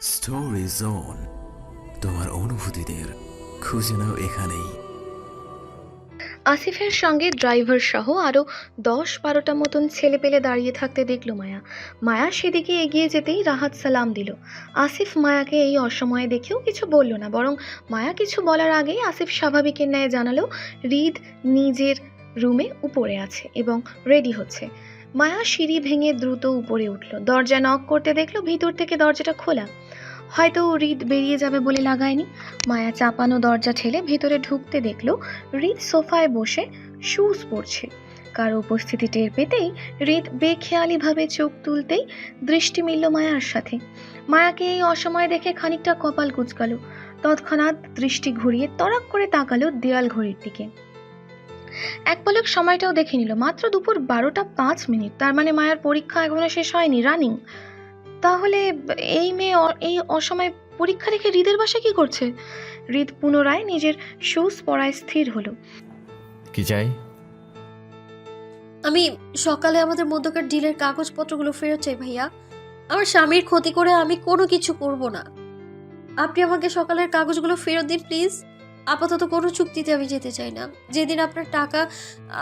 Story zone তোমার অনুভূতিদের খুঁজে নাও এখানেই। আসিফের সঙ্গে ড্রাইভার সহ আরও দশ বারোটা মতন ছেলে পেলে দাঁড়িয়ে থাকতে দেখল মায়া। মায়া সেদিকে এগিয়ে যেতেই রাহাত সালাম দিল। আসিফ মায়াকে এই অসময়ে দেখেও কিছু বলল না, বরং মায়া কিছু বলার আগেই আসিফ স্বাভাবিকের ন্যায় জানালো, রিদ নিজের রুমে উপরে আছে এবং রেডি হচ্ছে। মায়া সিঁড়ি ভেঙে দ্রুত উপরে উঠল। দরজা নক করতে দেখল ভিতর থেকে দরজাটা খোলা। হয়তো রিদ বেরিয়ে যাবে বলে লাগায়নি। মায়া চাপানো দরজা ঠেলে ভেতরে ঢুকতে দেখল রিদ সোফায় বসে শুজ পরছে। কারও উপস্থিতি টের পেতেই রিদ বেখেয়ালিভাবে চোখ তুলতেই দৃষ্টি মিলল মায়ার সাথে। মায়াকে এই অসময় দেখে খানিকটা কপাল কুচকালো। তৎক্ষণাৎ দৃষ্টি ঘুরিয়ে তড়াক করে তাকালো দেয়াল ঘড়ির দিকে। এক পলক সময়টাও দেখে নিল মাত্র দুপুর বারোটা পাঁচ মিনিট। তার মানে মায়ার পরীক্ষা এখনও শেষ হয়নি রানিং। তাহলে এই মেয়ে এই অসময়ে পরীক্ষা রেখে হৃদের বাসা কি করছে? হৃদ পুনরায় নিজের শুজ পরায় স্থির হলো। কি চাই? আমি সকালে আমাদের মধ্যকার ডিলের কাগজপত্রগুলো ফেরত চাই ভাইয়া। আমার স্বামীর ক্ষতি করে আমি কোনো কিছু করব না। আপনি আমাকে সকালের কাগজগুলো ফেরত দিন প্লিজ। আপাতত কোনো চুক্তিতে আমি যেতে চাই না। যেদিন আপনার টাকা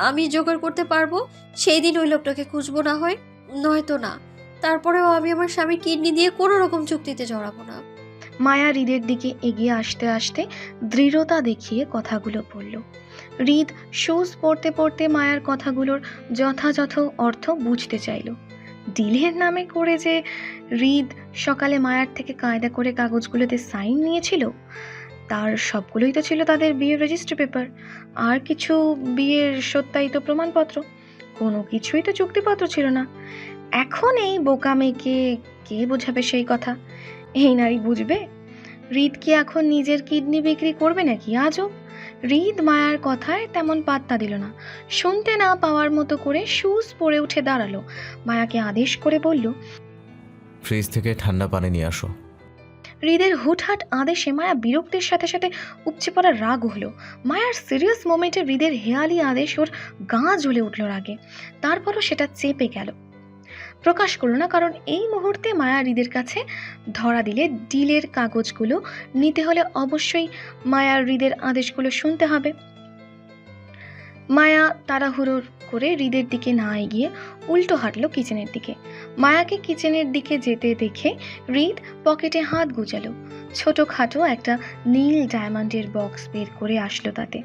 আমি জোগাড় করতে পারব সেই দিন ওই লোকটাকে খুঁজবো না হয়, নয়তো না। তারপরেও আমি আমার স্বামীর কিডনি দিয়ে কোনো রকম চুক্তিতে জড়াবো না। মায়া হৃদের দিকে এগিয়ে আসতে আসতে দৃঢ়তা দেখিয়ে কথাগুলো বলল। হৃদ শুজ পড়তে পড়তে মায়ার কথাগুলোর যথাযথ অর্থ বুঝতে চাইল। ডিলের নামে করে যে হৃদ সকালে মায়ার থেকে কায়দা করে কাগজগুলোতে সাইন নিয়েছিল তার সবগুলোই তো ছিল তাদের বিয়ের রেজিস্ট্রি পেপার আর কিছু বিয়ের সত্যায়িত প্রমাণপত্র? কোনো কিছুই তো চুক্তিপত্র ছিল না। এখন এই বোকা মেয়েকে কে বোঝাবে সেই কথা? এই নারী বুঝবে? হৃদ কি এখন নিজের কিডনি বিক্রি করবে নাকি আজও? রিদ মায়ার কথায় তেমন পাত্তা দিল না। শুনতে না পাওয়ার মতো করে শুজ পরে উঠে দাঁড়াল। মায়াকে আদেশ করে বলল, ফ্রিজ থেকে ঠান্ডা পানি নিয়ে আসো। হৃদের হুটহাট আদেশে মায়া বিরক্তির সাথে সাথে উপচে পড়া রাগ হলো। মায়ার সিরিয়াস মোমেন্টে হৃদের হেয়ালি আদেশ ওর গা জ্বলে উঠল রাগে। তারপরও সেটা চেপে গেল। প্রকাশ করল না, কারণ এই মুহূর্তে মায়া হৃদের কাছে ধরা দিলে ডিলের কাগজগুলো নিতে হলে অবশ্যই মায়ার হৃদের আদেশগুলো শুনতে হবে। মায়া তাড়াহুড়ো করে হৃদের দিকে না এগিয়ে উল্টো হাঁটলো কিচেনের দিকে। মায়াকে কিচেনের দিকে যেতে দেখে হৃদ পকেটে হাত গুজালো। ছোটোখাটো একটা নীল ডায়মন্ডের বক্স বের করে আসলো তাতে।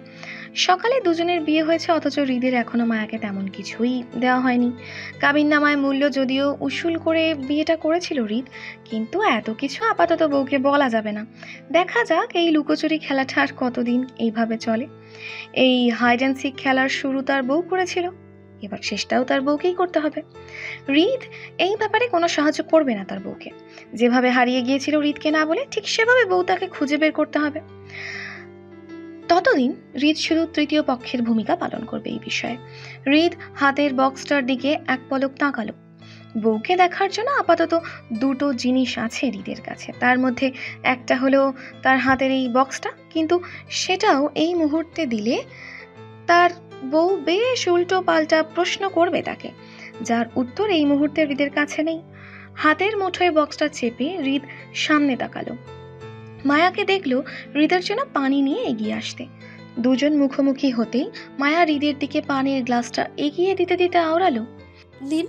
সকালে দুজনের বিয়ে হয়েছে, অথচ হৃদের এখনও মায়াকে তেমন কিছুই দেওয়া হয়নি। কাবিননামায় মূল্য যদিও উসুল করে বিয়েটা করেছিল হৃদ, কিন্তু এত কিছু আপাতত বউকে বলা যাবে না। দেখা যাক এই লুকোচুরি খেলাটা আর কতদিন এইভাবে চলে। এই হাইড অ্যান্ড সিক খেলার শুরু তার বউ করেছিল। এবার শেষটাও তার বউকেই করতে হবে। হৃদ এই ব্যাপারে কোনো সাহায্য করবে না তার বউকে। যেভাবে হারিয়ে গিয়েছিল রিদকে না বলে, ঠিক সেভাবে বউ তাকে খুঁজে বের করতে হবে। ততদিন হৃদ শুধু তৃতীয় পক্ষের ভূমিকা পালন করবে এই বিষয়ে। হৃদ হাতের বক্সটার দিকে এক পলক তাকালো। বউকে দেখার জন্য আপাতত দুটো জিনিস আছে হৃদের কাছে। তার মধ্যে একটা হলো তার হাতের এই বক্সটা, কিন্তু সেটাও এই মুহূর্তে দিলে তার বউ বেশ উল্টো পাল্টা প্রশ্ন করবে তাকে, যার উত্তর এই মুহূর্তে হৃদের কাছে নেই। হাতের মুঠোয় বক্সটা চেপে হৃদ সামনে তাকালো। মায়াকে দেখল হৃদের জন্য পানি নিয়ে এগিয়ে আসতে। দুজন মুখোমুখি হতেই মায়া হৃদের দিকে পানির গ্লাসটা এগিয়ে দিতে দিতে আওড়ালো। দিন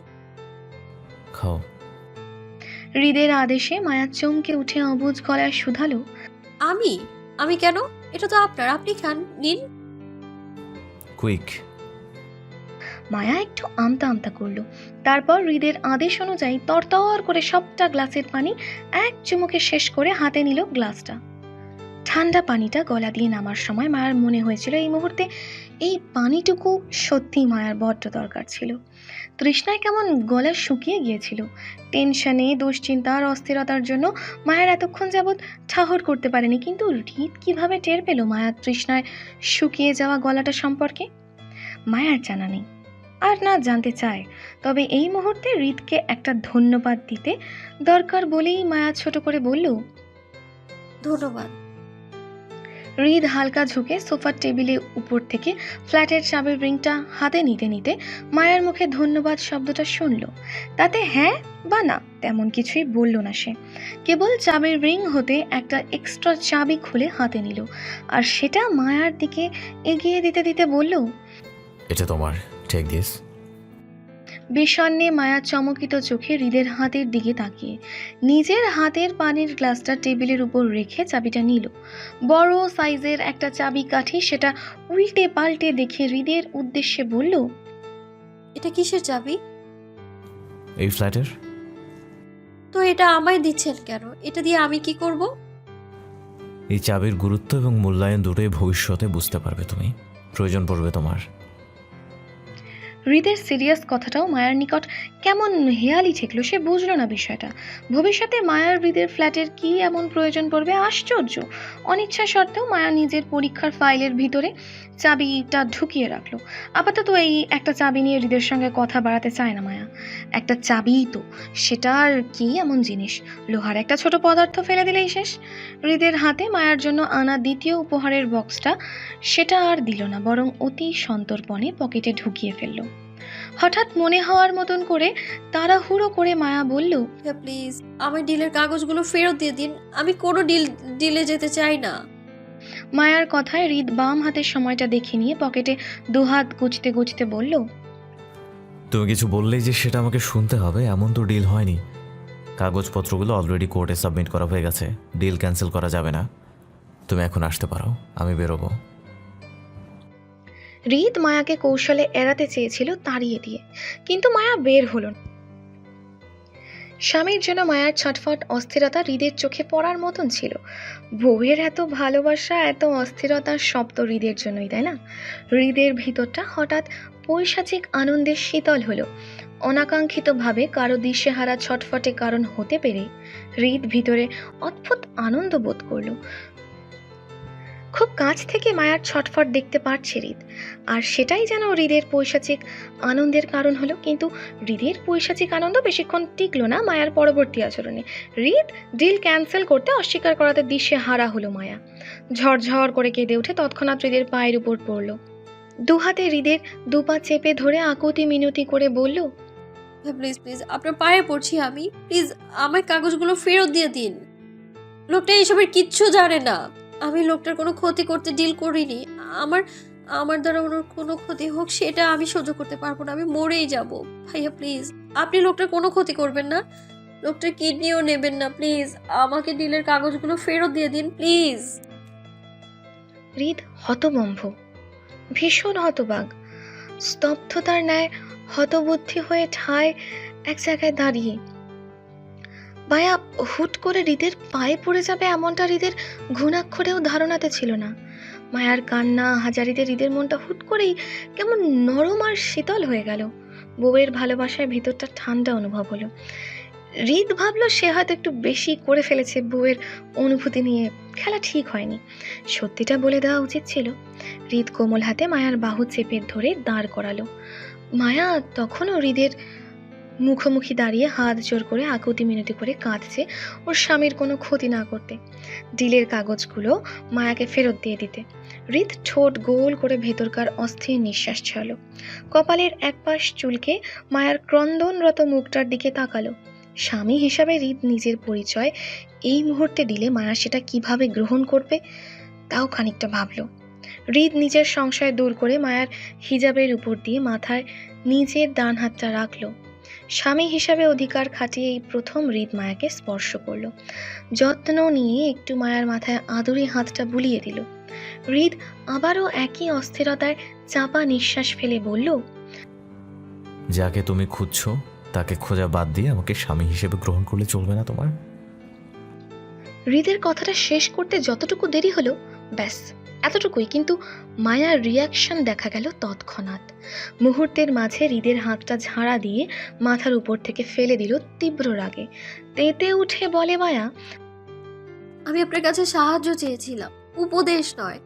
খাও। হৃদের আদেশে মায়া চমকে উঠে অবুজ গলায় শুধালো আমি? আমি কেন? এটা তো আপনার। আপনি খান নিন। কুইক। মায়া একটু আমতা আমতা করল। তারপর হৃদের আদেশ অনুযায়ী তরতর করে সবটা গ্লাসের পানি এক চুমুকে শেষ করে হাতে নিল গ্লাসটা। ঠান্ডা পানিটা গলা দিয়ে নামার সময় মায়ার মনে হয়েছিল এই মুহূর্তে এই পানিটুকু সত্যি মায়ার বড্ড দরকার ছিল। তৃষ্ণায় কেমন গলা শুকিয়ে গিয়েছিল। টেনশনে আর অস্থিরতার জন্য মায়ের এতক্ষণ যাবৎ ঠাহর করতে পারেনি, কিন্তু হৃদ কীভাবে টের পেল মায়ার তৃষ্ণায় শুকিয়ে যাওয়া গলাটা সম্পর্কে? মায়ার জানা নেই। আর না জানতে চায়। তবে এই মুহূর্তে হৃদকে একটা ধন্যবাদ দিতে দরকার বলেই মায়া ছোট করে বলল, ধন্যবাদ। হৃদ হালকা ঝুঁকে সোফার টেবিলে উপর থেকে ফ্ল্যাটের চাবির রিংটা হাতে নিতে নিতে মায়ার মুখে ধন্যবাদ শব্দটা শুনল। তাতে হ্যাঁ বা না তেমন কিছুই বলল না সে। কেবল চাবির রিং হতে একটা এক্সট্রা চাবি খুলে হাতে নিল আর সেটা মায়ার দিকে এগিয়ে দিতে দিতে বলল, এটা তোমার টেক দিস বিষণ্ণে মায়া চমকিত চোখে হৃদের হাতের দিকে তাকিয়ে। নিজের হাতের পানির গ্লাসটা টেবিলের উপর রেখে চাবিটা নিল। বড় সাইজের একটা চাবি কাঠি সেটা উল্টে পাল্টে দেখে হৃদের উদ্দেশ্যে বলল এটা কিসের চাবি? এই ফ্ল্যাটের। তো এটা আমায় দিচ্ছেন কেন? এটা দিয়ে আমি কি করব? এই চাবির গুরুত্ব এবং মূল্যায়ন দুটোই ভবিষ্যতে বুঝতে পারবে তুমি। প্রয়োজন পড়বে তোমার। হৃদের সিরিয়াস কথাটাও মায়ার নিকট কেমন হেয়ালি ঠেকলো সে বুঝলো না বিষয়টা। ভবিষ্যতে মায়ার হৃদের ফ্ল্যাটের কি এমন প্রয়োজন পড়বে আশ্চর্য। অনিচ্ছা সত্ত্বেও মায়া নিজের পরীক্ষার ফাইলের ভিতরে চাবিটা ঢুকিয়ে রাখল। আপাতত এই একটা চাবি নিয়ে হৃদের সঙ্গে কথা বাড়াতে চায় না মায়া। একটা চাবিই তো, সেটা আর কি এমন জিনিস? লোহার একটা ছোট পদার্থ ফেলে দিলেই শেষ। হৃদের হাতে মায়ার জন্য আনা দ্বিতীয় উপহারের বক্সটা, সেটা আর দিল না, বরং অতি সন্তর্পণে পকেটে ঢুকিয়ে ফেলল। হঠাৎ মনে হওয়ার মতন করে তাড়াহুড়ো করে মায়া বলল প্লিজ আমার ডিলের কাগজগুলো ফেরত দিয়ে দিন। আমি কোনো ডিল ডিলে যেতে চাই না। মায়ার কথায় হৃদ বাম হাতের সময়টা দেখে নিয়ে পকেটে দুহাত গুজতে গুজতে বলল তুমি কিছু বললেই যে সেটা আমাকে শুনতে হবে এমন তো ডিল হয়নি। কাগজপত্রগুলো অলরেডি কোর্টে সাবমিট করা হয়ে গেছে। ডিল ক্যান্সেল করা যাবে না। তুমি এখন আসতে পারো আমি বেরোবো। হৃদ মায়াকে কৌশলে এড়াতে চেয়েছিল তাড়িয়ে দিয়ে। কিন্তু মায়া বের হল না। স্বামীর জন্য মায়ার ছটফট, অস্থিরতা হৃদের চোখে পড়ার মতন ছিল। বউয়ের এত ভালোবাসা, এত অস্থিরতা সব তো হৃদের জন্যই, তাই না? হৃদের ভিতরটা হঠাৎ পৈশাচিক আনন্দে শীতল হলো। অনাকাঙ্ক্ষিতভাবে কারও দিশেহারা ছটফটে কারণ হতে পেরে হৃদ ভিতরে অদ্ভুত আনন্দ বোধ করল। খুব কাছ থেকে মায়ার ছটফট দেখতে পারছে হৃদ। আর সেটাই যেন হৃদের পৈশাচিক আনন্দের কারণ হলো, কিন্তু হৃদের পৈশাচিক আনন্দ বেশিক্ষণ টিকলো না মায়ার পরবর্তী আচরণে। হৃদ ডিল ক্যান্সেল করতে অস্বীকার করাতে দৃশ্যে হারা হলো মায়া। ঝরঝর করে কেঁদে উঠে তৎক্ষণাৎ হৃদের পায়ের উপর পড়ল। দুহাতে হৃদের দুপা চেপে ধরে আকুতি মিনতি করে বলল প্লিজ প্লিজ আপনার পায়ে পড়ছি আমি। প্লিজ আমার কাগজগুলো ফেরত দিয়ে দিন। লোকটা এসবের কিচ্ছু জানে না। আমি লোকটার কোনো ক্ষতি করতে ডিল করিনি। আমার আমার দ্বারা ওনার কোনো ক্ষতি হোক, সেটা আমি সহ্য করতে পারব না। আমি মরেই যাব। ভাইয়া প্লিজ আপনি লোকটার কোনো ক্ষতি করবেন না। লোকটার কিডনিও নেবেন না প্লিজ আমাকে ডিলের কাগজগুলো ফেরত দিয়ে দিন প্লিজ হৃদ হতবম্ভ ভীষণ হতবাগ স্তব্ধতার ন্যায়, হতবুদ্ধি হয়ে ঠায় এক জায়গায় দাঁড়িয়ে মায়া হুট করে হৃদের পায়ে পড়ে যাবে এমনটা হৃদের ঘুণাক্ষরেও ধারণাতে ছিল না। মায়ার কান্না হাজারিতে হৃদের মনটা হুট করেই কেমন নরম আর শীতল হয়ে গেল। বউয়ের ভালোবাসায় ভিতরটা ঠান্ডা অনুভব হলো। হৃদ ভাবলো সে হয়তো একটু বেশি করে ফেলেছে বউয়ের অনুভূতি নিয়ে। খেলা ঠিক হয়নি। সত্যিটা বলে দেওয়া উচিত ছিল। হৃদ কোমল হাতে মায়ার বাহু চেপে ধরে দাঁড় করালো। মায়া তখনও হৃদের মুখোমুখি দাঁড়িয়ে হাত জোর করে আকুতি মিনতি করে কাঁদছে ওর স্বামীর কোনো ক্ষতি না করতে। ডিলের কাগজগুলো মায়াকে ফেরত দিয়ে দিতে। হৃদ ঠোঁট গোল করে ভেতরকার অস্থির নিঃশ্বাস ছাড়ল। কপালের এক পাশ চুলকে মায়ার ক্রন্দনরত মুখটার দিকে তাকালো। স্বামী হিসাবে হৃদ নিজের পরিচয় এই মুহূর্তে দিলে মায়া সেটা কীভাবে গ্রহণ করবে, তাও খানিকটা ভাবলো। হৃদ নিজের সংশয় দূর করে মায়ার হিজাবের উপর দিয়ে মাথায় নিজের ডান হাতটা রাখল। স্বামী হিসাবে অধিকার খাটিয়ে এই প্রথম হৃদ মায়াকে স্পর্শ করল। যত্ন নিয়ে একটু মায়ার মাথায় আদুরি হাতটা বুলিয়ে দিল। হৃদ আবারও একই অস্থিরতায় চাপা নিঃশ্বাস ফেলে বলল যাকে তুমি খুঁজছো তাকে খোঁজা বাদ দিয়ে আমাকে স্বামী হিসেবে গ্রহণ করলে চলবে না তোমার? হৃদের কথাটা শেষ করতে যতটুকু দেরি হলো ব্যাস, এতটুকুই। কিন্তু মায়ার রিয়াকশন দেখা গেল তৎক্ষণাৎ। মুহূর্তের মাঝে হৃদের হাতটা ঝাড়া দিয়ে মাথার উপর থেকে ফেলে দিল তীব্র রাগে। তেতে উঠে বলে মায়া, আমি আপনার কাছে সাহায্য চেয়েছিলাম, উপদেশ নয়।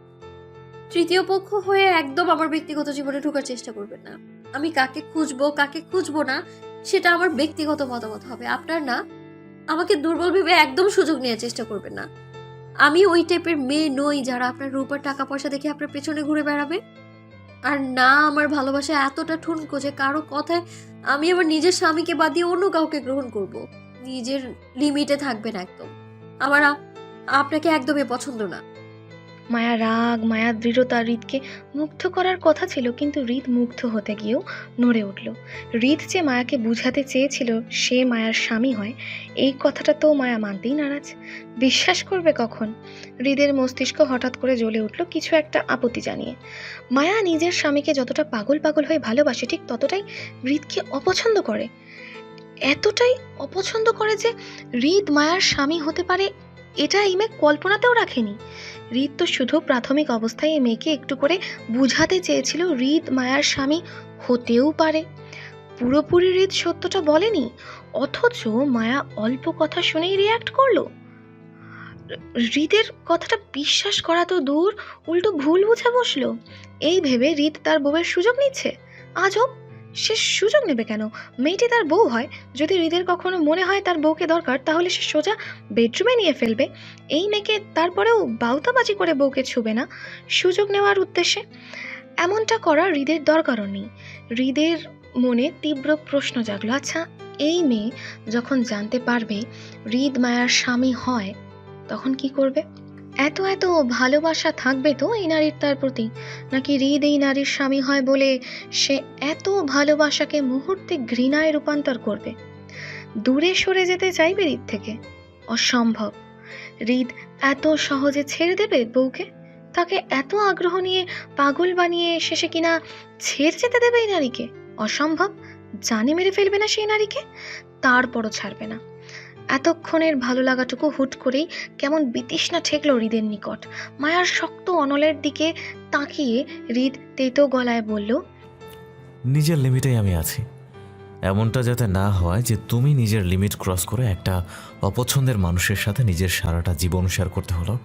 তৃতীয় পক্ষ হয়ে একদম আমার ব্যক্তিগত জীবনে ঢোকার চেষ্টা করবেন না। আমি কাকে খুঁজবো কাকে খুঁজবো না, সেটা আমার ব্যক্তিগত মতামত হবে। আপনার না, আমাকে দুর্বল ভেবে একদম সুযোগ নেওয়ার চেষ্টা করবেন না। আমি ওই টাইপের মেয়ে নই যারা আপনার রূপার টাকা পয়সা দেখে আপনার পেছনে ঘুরে বেড়াবে। আর না, আমার ভালোবাসা এতটা ঠুনকো যে কারও কথায় আমি আমার নিজের স্বামীকে বাদ দিয়ে অন্য কাউকে গ্রহণ করব। নিজের লিমিটে থাকবেন একদম। আমার আপনাকে একদমই পছন্দ না। মায়া রাগ, মায়া দৃঢ়তা হৃদকে মুগ্ধ করার কথা ছিল, কিন্তু হৃদ মুগ্ধ হতে গিয়েও নড়ে উঠল। হৃদ যে মায়াকে বুঝাতে চেয়েছিল, সে মায়ার স্বামী হয়। এই কথাটা তো মায়া মানতেই নারাজ। বিশ্বাস করবে কখন? হৃদের মস্তিষ্ক হঠাৎ করে জ্বলে উঠল কিছু একটা আপত্তি জানিয়ে। মায়া নিজের স্বামীকে যতটা পাগল পাগল হয়ে ভালোবাসে, ঠিক ততটাই হৃদকে অপছন্দ করে। এতটাই অপছন্দ করে যে হৃদ মায়ার স্বামী হতে পারে, এটা ইমে কল্পনাতেও রাখেনি। হৃদ তো শুধু প্রাথমিক অবস্থায় এই মেয়েকে একটু করে বুঝাতে চেয়েছিল হৃদ মায়ার স্বামী। হতেও পারে। পুরোপুরি হৃদ সত্যটা বলেনি, অথচ মায়া অল্প কথা শুনেই রিয়াক্ট করল। হৃদের কথাটা বিশ্বাস করা তো দূর, উল্টো ভুল বুঝে বসল। এই ভেবে হৃদ তার বউয়ের সুযোগ নিচ্ছে। আজব। সে সুযোগ নেবে কেন? মেয়েটি তার বউ হয়। যদি হৃদের কখনো মনে হয় তার বউকে দরকার, তাহলে সে সোজা বেডরুমে নিয়ে ফেলবে। এই মেয়েকে তারপরেও বাউতাবাজি করে বউকে ছুবে না। সুযোগ নেওয়ার উদ্দেশ্যে এমনটা করা হৃদের দরকারও নেই। হৃদের মনে তীব্র প্রশ্ন জাগলো আচ্ছা এই মেয়ে যখন জানতে পারবে হৃদ মায়ার স্বামী হয়, তখন কি করবে? এত এত ভালোবাসা থাকবে তো এই নারীর তার প্রতি? নাকি হৃদ এই নারীর স্বামী হয় বলে সে এত ভালোবাসাকে মুহূর্তে ঘৃণায় রূপান্তর করবে? দূরে সরে যেতে চাইবে হৃদ থেকে? অসম্ভব। হৃদ এত সহজে ছেড়ে দেবে বউকে? তাকে এত আগ্রহ নিয়ে পাগল বানিয়ে শেষে কিনা ছেড়ে যেতে দেবে এই নারীকে? অসম্ভব। জানে মেরে ফেলবে না সেই নারীকে? তারপরও ছাড়বে না। এতক্ষণের ভালো লাগাটুকু হুট করেই কেমন বিতৃষ্ণা ঠেকল হৃদের নিকট। মায়ার শক্ত অনলের দিকে তাকিয়ে হৃদ তেতো গলায় বলল নিজের লিমিটেই আমি আছি। এমনটা যাতে না হয় যে তুমি নিজের লিমিট ক্রস করে একটা অপছন্দের মানুষের সাথে নিজের সারাটা জীবন শেয়ার করতে হলো।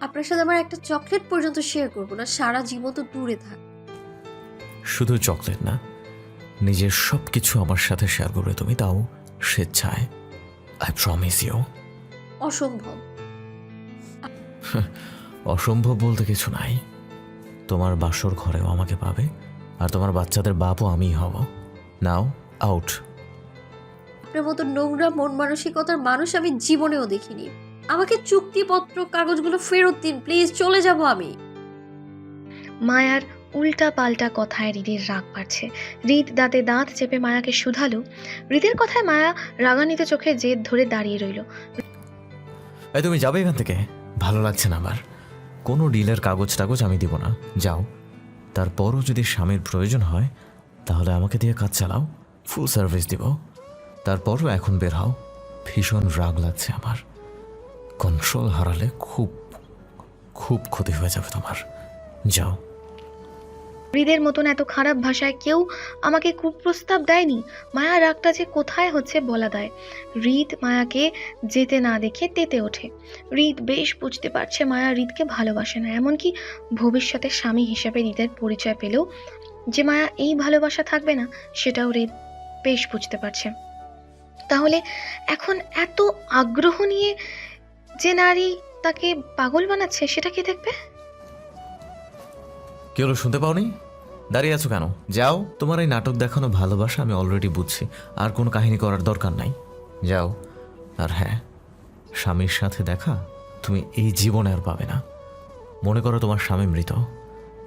আপনার সাথে আমার একটা চকলেট পর্যন্ত শেয়ার করব না সারা জীবন তো দূরে থাক। শুধু চকলেট না নিজের সব কিছু আমার সাথে শেয়ার করবে তুমি তাও স্বেচ্ছায় আই প্রমিস ইউ অসম্ভব। অসম্ভব বলতে কিছু নাই। তোমার বাসর ঘরেও আমাকে পাবে আর তোমার বাচ্চাদের বাপও আমিই হব। নাও আউট আপনার মতো নোংরা মন মানসিকতার মানুষ আমি জীবনেও দেখিনি। আমাকে চুক্তিপত্র কাগজগুলো ফেরত দিন প্লিজ চলে যাব আমি। মায়ার উল্টা পাল্টা কথায় হৃদের রাগ বাড়ছে। হৃদ দাঁতে দাঁত চেপে মায়াকে শুধালো। হৃদের কথায় মায়া রাগান্বিত চোখে জেদ ধরে দাঁড়িয়ে রইল। তুমি যাবে এখান থেকে? ভালো লাগছে না আমার। কোনো ডিলের কাগজ টাগজ আমি দিব না। যাও। তারপরও যদি স্বামীর প্রয়োজন হয়, তাহলে আমাকে দিয়ে কাজ চালাও। ফুল সার্ভিস দিব। তারপরও এখন বের হও। ভীষণ রাগ লাগছে আমার। কন্ট্রোল হারালে খুব খুব ক্ষতি হয়ে যাবে তোমার। যাও। হৃদের মতন এত খারাপ ভাষায় কেউ আমাকে কুপ্রস্তাব দেয়নি? মায়া রাগটা যে কোথায় হচ্ছে বলা দেয়। হৃদ মায়াকে যেতে না দেখে তেতে ওঠে। হৃদ বেশ বুঝতে পারছে মায়া হৃদকে ভালোবাসে না। এমনকি ভবিষ্যতে স্বামী হিসেবে হৃদের পরিচয় পেলেও যে মায়া এই ভালোবাসা থাকবে না, সেটাও হৃদ বেশ বুঝতে পারছে। তাহলে এখন এত আগ্রহ নিয়ে যে নারী তাকে পাগল বানাচ্ছে, সেটা কে দেখবে? কি হলো শুনতে পাওনি? দাঁড়িয়ে আছো কেন? যাও, তোমার এই নাটক দেখানো ভালোবাসা আমি অলরেডি বুঝছি। আর কোনো কাহিনী করার দরকার নাই। যাও, আর হ্যাঁ স্বামীর সাথে দেখা তুমি এই জীবনে আর পাবে না। মনে করো তোমার স্বামী মৃত,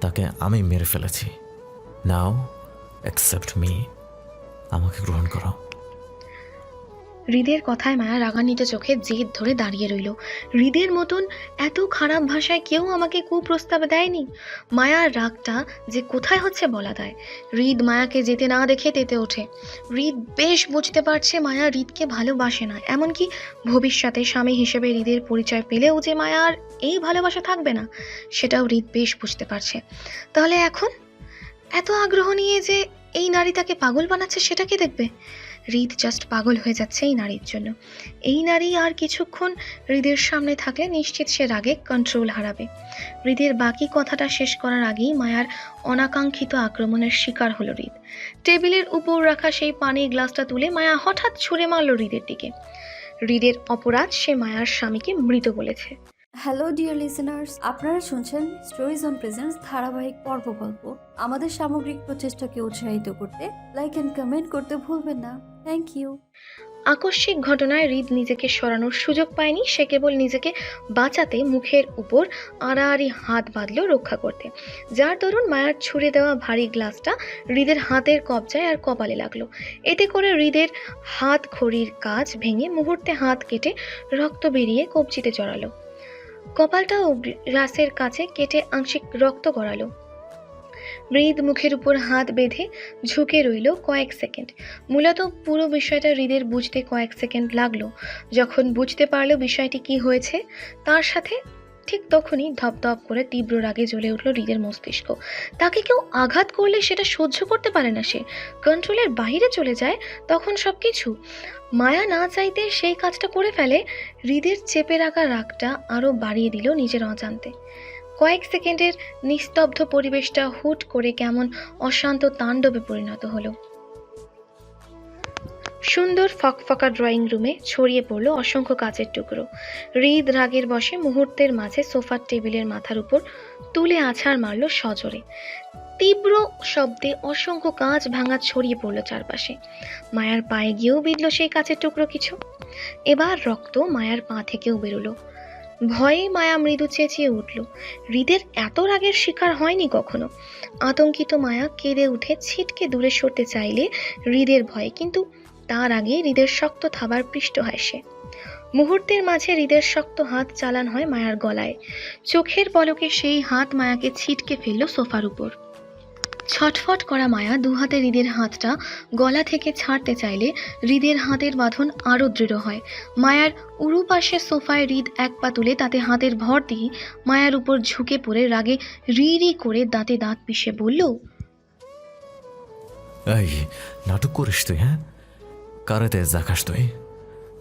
তাকে আমি মেরে ফেলেছি। নাও অ্যাকসেপ্ট মি আমাকে গ্রহণ করো। হৃদের কথায় মায়া রাগান্বিত চোখে জেদ ধরে দাঁড়িয়ে রইল। হৃদের মতন এত খারাপ ভাষায় কেউ আমাকে কুপ্রস্তাব দেয়নি? মায়ার রাগটা যে কোথায় হচ্ছে বলা দেয়। হৃদ মায়াকে যেতে না দেখে তেতে ওঠে। হৃদ বেশ বুঝতে পারছে মায়া হৃদকে ভালোবাসে না, এমনকি ভবিষ্যতে স্বামী হিসেবে হৃদের পরিচয় পেলেও যে মায়ার এই ভালোবাসা থাকবে না, সেটাও হৃদ বেশ বুঝতে পারছে। তাহলে এখন? এত আগ্রহ নিয়ে যে এই নারী তাকে পাগল বানাচ্ছে, সেটা কে দেখবে? হৃদ জাস্ট পাগল হয়ে যাচ্ছে এই নারীর জন্য। এই নারী আর কিছুক্ষণ হৃদের সামনে থাকলে নিশ্চিত সে রাগে কন্ট্রোল হারাবে। হৃদের বাকি কথাটা শেষ করার আগেই মায়ার অনাকাঙ্ক্ষিত আক্রমণের শিকার হলো হৃদ টেবিলের উপর রাখা সেই পানির গ্লাসটা তুলে মায়া হঠাৎ ছুঁড়ে মারল হৃদের দিকে। হৃদের অপরাধ সে মায়ার স্বামীকে মৃত বলেছে। হ্যালো ডিয়ার লিসেনার্স আপনারা শুনছেন স্টোরিজ অন প্রেজেন্স ধারাবাহিক পর্ব গল্প। আমাদের সামগ্রিক প্রচেষ্টাকে উৎসাহিত করতে লাইক অ্যান্ড কমেন্ট করতে ভুলবেন না। থ্যাংক ইউ আকস্মিক ঘটনায় হৃদ নিজেকে সরানোর সুযোগ পায়নি, সে কেবল নিজেকে বাঁচাতে মুখের উপর আড়াআড়ি হাত বাঁধল রক্ষা করতে। যার দরুন মায়ার ছুঁড়ে দেওয়া ভারী গ্লাসটা হৃদের হাতের কবজায় আর কপালে লাগল। এতে করে হৃদের হাত ঘড়ির কাজ ভেঙে মুহূর্তে হাত কেটে রক্ত বেরিয়ে কবজিতে জড়ালো। কপালটাও গ্লাসের কাছে কেটে আংশিক রক্ত গড়ালো। হৃদ মুখের উপর হাত বেঁধে ঝুঁকে রইল কয়েক সেকেন্ড। মূলত পুরো বিষয়টা হৃদের বুঝতে কয়েক সেকেন্ড লাগল। যখন বুঝতে পারল বিষয়টি কি হয়েছে, তার সাথে ঠিক তখনই ধপধপ করে তীব্র রাগে জ্বলে উঠল হৃদের মস্তিষ্ক। তাকে কেউ আঘাত করলে সেটা সহ্য করতে পারে না সে। কন্ট্রোলের বাইরে চলে যায় তখন সব কিছু মায়া না চাইতে সেই কাজটা করে ফেলে, হৃদের চেপে রাখা রাগটা আরও বাড়িয়ে দিল নিজের অজান্তে। কয়েক সেকেন্ডের নিস্তব্ধ পরিবেশটা হুট করে কেমন অশান্ত তাণ্ডবে পরিণত হলো। সুন্দর ফকফকা ড্রয়িং রুমে ছড়িয়ে পড়ল অসংখ্য কাচের টুকরো। হৃদ রাগের বসে মুহূর্তের মাঝে সোফার টেবিলের মাথার উপর তুলে আছাড় মারলো সজোরে। তীব্র শব্দে অসংখ্য কাঁচ ভাঙা ছড়িয়ে পড়ল চারপাশে। মায়ার পায়ে গিয়েও বিঁধল সেই কাঁচের টুকরো কিছু। এবার রক্ত মায়ার পা থেকেও বেরোলো। ভয়ে মায়া মৃদু চেঁচিয়ে উঠল। হৃদের এত রাগের শিকার হয়নি কখনো। আতঙ্কিত মায়া কেঁদে উঠে ছিটকে দূরে সরতে চাইলে হৃদের ভয়ে, কিন্তু তার আগে হৃদের শক্ত থাবার পৃষ্ঠ হয় সে। মুহূর্তের মাঝে হৃদের শক্ত হাত চালান হয় মায়ার গলায়। চোখের পলকে সেই হাত মায়াকে ছিটকে ফেলল সোফার উপর। ছটফট করা মায়া দুহাতে হৃদের হাতটা গলা থেকে ছাড়তে চাইলে হৃদের হাতের বাঁধন আরও দৃঢ় হয়। মায়ার উরু পাশে সোফায় হৃদ এক পা তুলে তাতে হাতের ভর দিয়ে মায়ার উপর ঝুঁকে পড়ে রাগে রি রি করে দাঁতে দাঁত পিষে বলল, এই, নাটক করিস তুই হ্যাঁ? কারেতে দেখাস তুই।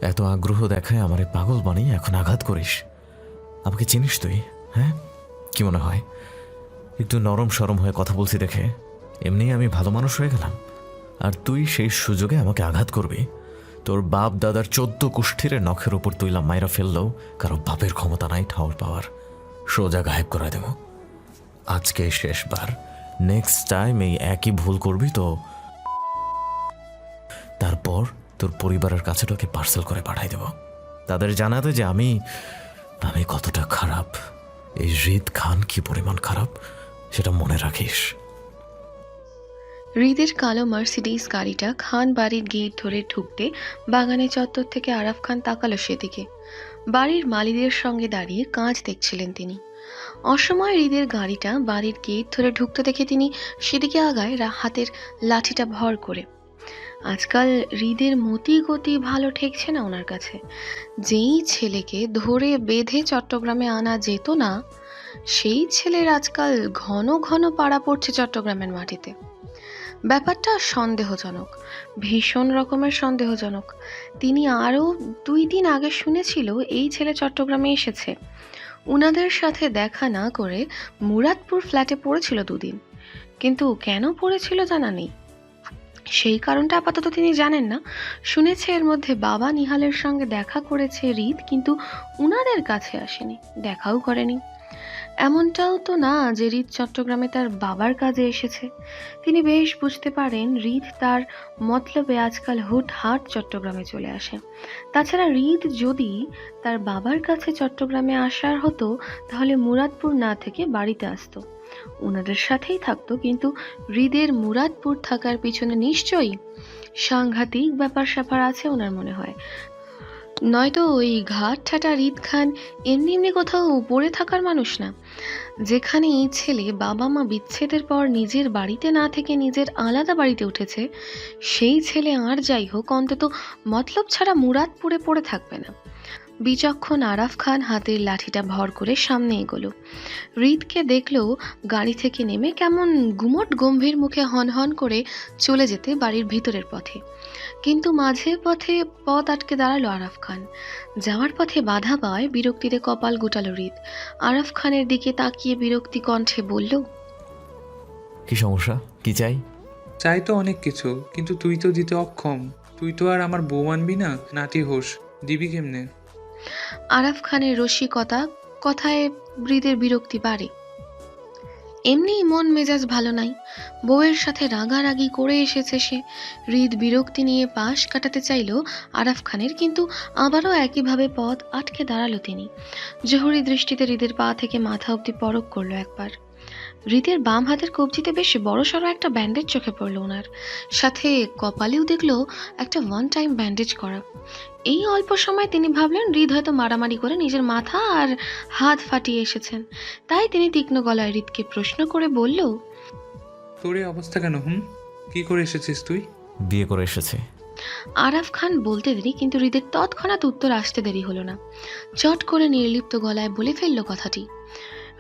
এত আগ্রহ দেখায় আমারে পাগল বানিয়ে এখন আঘাত করিস। আমাকে চিনিস তুই হ্যাঁ? কি মনে হয়? একটু নরম সরম হয়ে কথা বলছি দেখে। এমনি আমি ভালো মানুষ হয়ে গেলাম। আর তুই সেই সুযোগে আমাকে আঘাত করবি। তোর বাপ দাদার চোদ্দ কুষ্ঠিরে নখের ওপর তুইলাম মাইরা ফেললেও কারও বাপের ক্ষমতা নাই ঠাউর পাওয়ার। সোজা গায়েব করে দেব। আজকে শেষবার। নেক্সট টাইম এই একই ভুল করবি তো তারপর তোর পরিবারের কাছে তোকে পার্সেল করে পাঠাই দেব। তাদের জানাতে যে আমি আমি কতটা খারাপ। এই হৃদ খান কি পরিমাণ খারাপ, সেটা মনে রাখিস। হৃদের কালো মার্সিডিজ গাড়িটা খান বাড়ির গেট ধরে ঢুকতে বাগানে চত্বর থেকে আরাফ খান তাকালো সেদিকে। বাড়ির মালিদের সঙ্গে দাঁড়িয়ে কাঁচ দেখছিলেন তিনি। অসময় হৃদের গাড়িটা বাড়ির গেট ধরে ঢুকতে দেখে তিনি সেদিকে আগায় হাতের লাঠিটা ভর করে। আজকাল হৃদের মতি গতি ভালো ঠেকছে না ওনার কাছে। যেই ছেলেকে ধরে বেঁধে চট্টগ্রামে আনা যেত না, সেই ছেলের আজকাল ঘন ঘন পাড়া পড়ছে চট্টগ্রামের মাটিতে। ব্যাপারটা সন্দেহজনক, ভীষণ রকমের সন্দেহজনক। তিনি আরও দুই দিন আগে শুনেছিল এই ছেলে চট্টগ্রামে এসেছে। উনাদের সাথে দেখা না করে মুরাদপুর ফ্ল্যাটে পড়েছিল দুদিন। কিন্তু কেন পড়েছিল জানা নেই। সেই কারণটা আপাতত তিনি জানেন না। শুনেছে এর মধ্যে বাবা নিহালের সঙ্গে দেখা করেছে রিত, কিন্তু উনাদের কাছে আসেনি, দেখাও করেনি। এমনটাও তো না যে রিত চট্টগ্রামে তার বাবার কাজে এসেছে। তিনি বেশ বুঝতে পারেন রিত তার মতলবে আজকাল হুট হাট চট্টগ্রামে চলে আসে। তাছাড়া রিত যদি তার বাবার কাছে চট্টগ্রামে আসার হতো, তাহলে মুরাদপুর না থেকে বাড়িতে আসতো। ওনাদের সাথেই থাকতো, কিন্তু হৃদের মুরাদপুর থাকার পিছনে নিশ্চয়ই সাংঘাতিক ব্যাপার স্যাপার আছে ওনার মনে হয়। নয়তো ওই ঘাট ঠাটা রিদ খান এমনি এমনি কোথাও পড়ে থাকার মানুষ না। যেখানে এই ছেলে বাবা মা বিচ্ছেদের পর নিজের বাড়িতে না থেকে নিজের আলাদা বাড়িতে উঠেছে, সেই ছেলে আর যাই হোক, অন্তত মতলব ছাড়া মুরাদপুরে পড়ে থাকবে না। বিচক্ষণ আরাফ খান হাতের লাঠিটা ভর করে সামনে এগোলো। হৃদকে দেখল গাড়ি থেকে নেমে কেমন গুমট গম্ভীর মুখে হন হন করে চলে যেতে বাড়ির ভিতরের পথে। কিন্তু মাঝে পথে পথ আটকে দাঁড়াল আরাফ খান। যাওয়ার পথে বাধা পায় বিরক্তিতে কপাল গুটালো হৃদ। আরাফ খানের দিকে তাকিয়ে বিরক্তি কণ্ঠে বলল কি সমস্যা? কি চাই? চাই তো অনেক কিছু কিন্তু তুই তো দিতে অক্ষম। তুই তো আর আমার বউ আনবি না নাতি হোস দিবি কেমনে? আরাফ খানের রসিকতা কথায় হৃদের বিরক্তি বাড়ে। এমনিই মন মেজাজ ভালো নাই। বউয়ের সাথে রাগারাগি করে এসেছে সে। হৃদ বিরক্তি নিয়ে পাশ কাটাতে চাইল আরাফ খানের, কিন্তু আবারও একইভাবে পথ আটকে দাঁড়াল তিনি। জহুরি দৃষ্টিতে হৃদের পা থেকে মাথা অবধি পরক করল একবার। হৃদের বাম হাতের কবজিতে বেশ বড়সড় একটা ব্যান্ডেজ চোখে পড়ল ওনার। সাথে কপালেও দেখল একটা ওয়ান টাইম ব্যান্ডেজ করা। এই অল্প সময় তিনি ভাবলেন হৃদ হয়তো মারামারি করে নিজের মাথা আর হাত ফাটিয়ে এসেছেন। তাই তিনি তীক্ষ্ণ গলায় হৃদকে প্রশ্ন করে বলল তোর এই অবস্থা কেন হুম? কি করে এসেছিস তুই? বিয়ে করে এসেছে। আরাফ খান বলতে দেরি কিন্তু হৃদের তৎক্ষণাৎ উত্তর আসতে দেরি হলো না। চট করে নির্লিপ্ত গলায় বলে ফেলল কথাটি।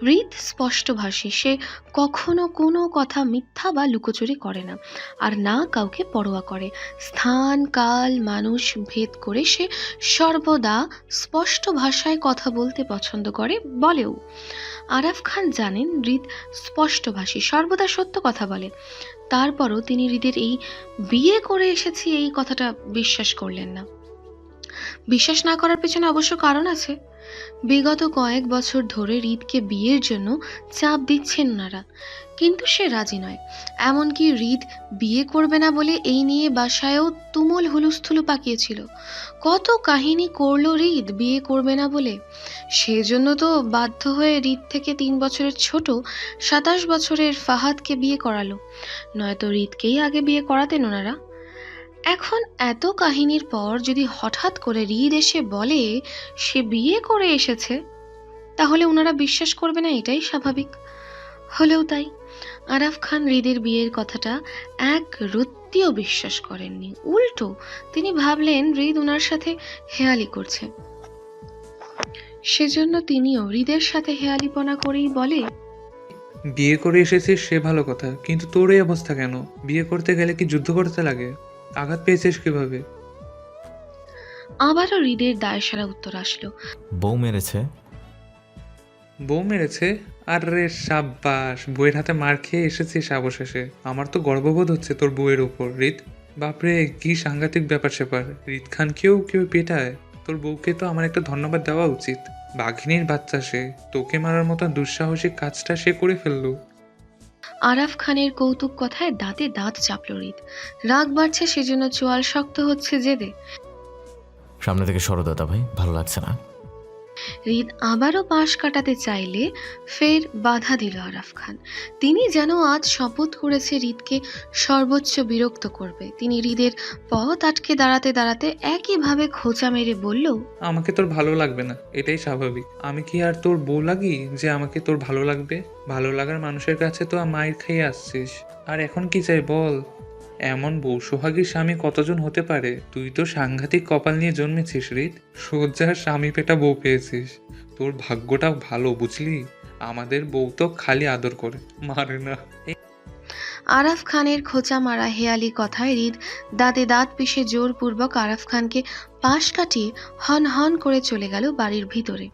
হৃদ স্পষ্টভাষী সে কখনো কোনো কথা মিথ্যা বা লুকোচুরি করে না আর না কাউকে পরোয়া করে। স্থান, কাল, মানুষ, ভেদ করে সে সর্বদা স্পষ্ট ভাষায় কথা বলতে পছন্দ করে, বলেও। আরাফ খান জানেন হৃদ স্পষ্টভাষী সর্বদা সত্য কথা বলে। তারপরও তিনি হৃদের এই বিয়ে করে এসেছি এই কথাটা বিশ্বাস করলেন না। বিশ্বাস না করার পেছনে অবশ্য কারণ আছে। বিগত কয়েক বছর ধরে হৃদকে বিয়ের জন্য চাপ দিচ্ছেন ওনারা। কিন্তু সে রাজি নয়। এমনকি হৃদ বিয়ে করবে না বলে এই নিয়ে বাসায়ও তুমুল হুলুস্থুলু পাকিয়েছিল। কত কাহিনী করল হৃদ বিয়ে করবে না বলে? সেজন্য তো বাধ্য হয়ে হৃদ থেকে তিন বছরের ছোট সাতাশ বছরের ফাহাদকে বিয়ে করালো। নয়তো হৃদকেই আগে বিয়ে করাতেন ওনারা। এখন এত কাহিনীর পর যদি হঠাৎ করে হৃদ এসে বলে, সে বিয়ে করে এসেছে, তাহলে ওনারা বিশ্বাস করবে না, এটাই স্বাভাবিক। হলেও তাই, আরাফ খান হৃদের বিয়ের কথাটা এক রত্তিও বিশ্বাস করেননি। উল্টো, তিনি ভাবলেন হৃদ ওনার সাথে হেয়ালি করছে। সেজন্য তিনিও হৃদের সাথে হেয়ালিপনা করেই বলে, বিয়ে করে এসেছিস, সে ভালো কথা, কিন্তু তোর এই অবস্থা কেন? বিয়ে করতে গেলে কি যুদ্ধ করতে লাগে? আঘাত পেয়েছিস কীভাবে? আবারও হৃদের দায়সারা উত্তর আসলো। বউ মেরেছে। বউ মেরেছে? আর রে সাব্বাস বউয়ের হাতে মার খেয়ে এসেছিস অবশেষে। আমার তো গর্ববোধ হচ্ছে তোর বউয়ের উপর রিত। বাপরে কি সাংঘাতিক ব্যাপার স্যাপার। রিত খানকেও কেউ পেটায়। তোর বউকে তো আমার একটা ধন্যবাদ দেওয়া উচিত। বাঘিনীর বাচ্চা সে। তোকে মারার মতো দুঃসাহসিক কাজটা সে করে ফেলল। আরাফ খানের কৌতুক কথায় দাঁতে দাঁত চাপল হৃদ। রাগ বাড়ছে সেজন্য চোয়াল শক্ত হচ্ছে জেদে। সামনে থেকে সরদাতা ভাই, ভালো লাগছে না। হৃদ আবারও পাশ কাটাতে চাইলে ফের বাধা দিল আরাফ খান। তিনি যেন আজ শপথ করেছে হৃদকে সর্বোচ্চ বিরক্ত করবে। তিনি হৃদের পথ আটকে দাঁড়াতে দাঁড়াতে একইভাবে খোঁচা মেরে বলল, আমাকে তোর ভালো লাগবে না, এটাই স্বাভাবিক। আমি কি আর তোর বউ লাগি যে আমাকে তোর ভালো লাগবে? ভালো লাগার মানুষের কাছে তো মায়ের খেয়ে আসছিস। আর এখন কি চাই বল? এমন বউ সোহাগীর স্বামী কতজন হতে পারে? তুই তো সাংঘাতিক কপাল নিয়ে জন্মেছিস রিত সজ্জার স্বামী পেটা বউ পেয়েছিস। তোর ভাগ্যটা ভালো, বুঝলি? আমাদের বউ তো খালি আদর করে, মারে না। আরাফ খানের খোঁচা মারা হেয়ালি কথায় রিদ দাঁতে দাঁত পিষে জোরপূর্বক আরাফ খানকে পাশ কাটিয়ে হন হন করে চলে গেল বাড়ির ভিতরে।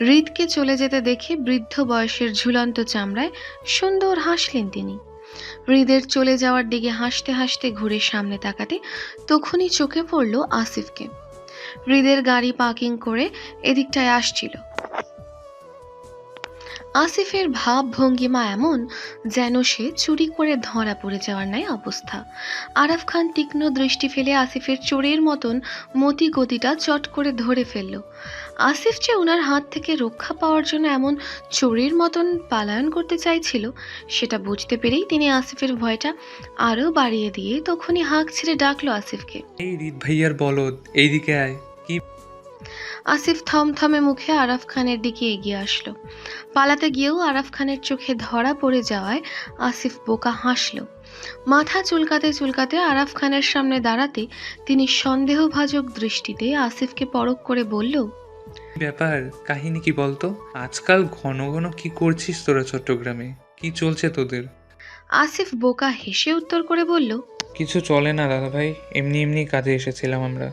হৃদকে চলে যেতে দেখে বৃদ্ধ বয়সের ঝুলন্ত চামড়ায় সুন্দর হাসলেন তিনি। হৃদের চলে যাওয়ার দিকে হাসতে হাসতে ঘুরে সামনে তাকাতে তখনই চোখে পড়ল আসিফকে। হৃদের গাড়ি পার্কিং করে এদিকটায় আসছিল। আসিফের ভাব ভঙ্গিমা এমন যেন সে চুরি করে ধরা পড়ে যাওয়ার ন্যায় অবস্থা। আরাফ খান তীক্ষ্ণ দৃষ্টি ফেলে আসিফের চোরের মতন মতি গতিটা চট করে ধরে ফেলল। আসিফ যে ওনার হাত থেকে রক্ষা পাওয়ার জন্য এমন চোরের মতন পালায়ন করতে চাইছিল সেটা বুঝতে পেরেই তিনি আসিফের ভয়টা আরও বাড়িয়ে দিয়ে তখনই হাঁক ছেড়ে ডাকলো আসিফকে। এই রিত ভাইয়ার বলদ এইদিকে আয়। আসিফ থমথমে মুখে আরাফ খানের দিকে এগিয়ে আসলো। পালাতে গিয়েও আরাফ খানের চোখে ধরা পড়ে যাওয়ায় আসিফ বোকা হাসল। মাথা চুলকাতে চুলকাতে আরাফ খানের সামনে দাঁড়াতে তিনি সন্দেহভাজক দৃষ্টিতে আসিফকে পরখ করে বলল ব্যাপার কাহিনী কি বলতো? আজকাল ঘন ঘন কি করছিস তোরা চট্টগ্রামে? কি চলছে তোদের? আসিফ বোকা হেসে উত্তর করে বলল কিছু চলে না দাদা ভাই এমনি এমনি কাজে এসেছিলাম আমরা।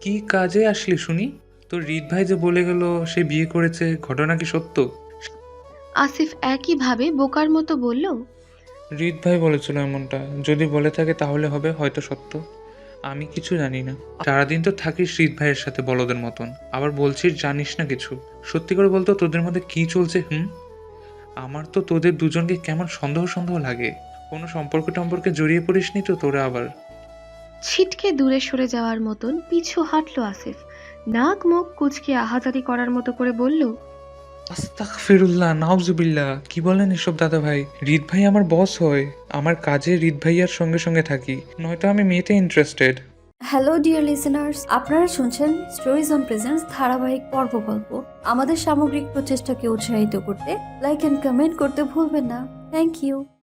কি কাজে আসলি শুনি? তোর রিত ভাই যে বলে গেল সে বিয়ে করেছে ঘটনা কি সত্য? আসিফ একইভাবে বোকার মতো বলল রিত ভাই বলেছিল এমনটা যদি বলে থাকে তাহলে হবে হয়তো সত্য। আমি কিছু জানি না। সারাদিন তো থাকিস হৃদ ভাইয়ের সাথে বলদের মতন। আবার বলছিস জানিস না কিছু। সত্যি করে বলতো তোদের মধ্যে কি চলছে, হুম? আমার তো তোদের দুজনকে কেমন সন্দেহ সন্দেহ লাগে। কোনো সম্পর্ক টম্পর্কে জড়িয়ে পড়িসনি তো তোরা আবার? ছিটকে দূরে সরে যাওয়ার মতন পিছু হাঁটলো আসিফ। নাক মুখ কুচকে আহাজারি করার মতো করে বলল আস্তাক ফিরুল্লাহ নাউজুবিল্লা কি বলেন এসব দাদা ভাই রিত ভাই আমার বস হয়। আমার কাজে রিত ভাইয়ার সঙ্গে সঙ্গে থাকি। নয়তো আমি মেয়েতে ইন্টারেস্টেড হ্যালো ডিয়ার লিসেনার্স আপনারা শুনছেন স্টোরিজ অন প্রেজেন্স ধারাবাহিক পর্ব গল্প। আমাদের সামগ্রিক প্রচেষ্টাকে উৎসাহিত করতে লাইক অ্যান্ড কমেন্ট করতে ভুলবেন না। Thank you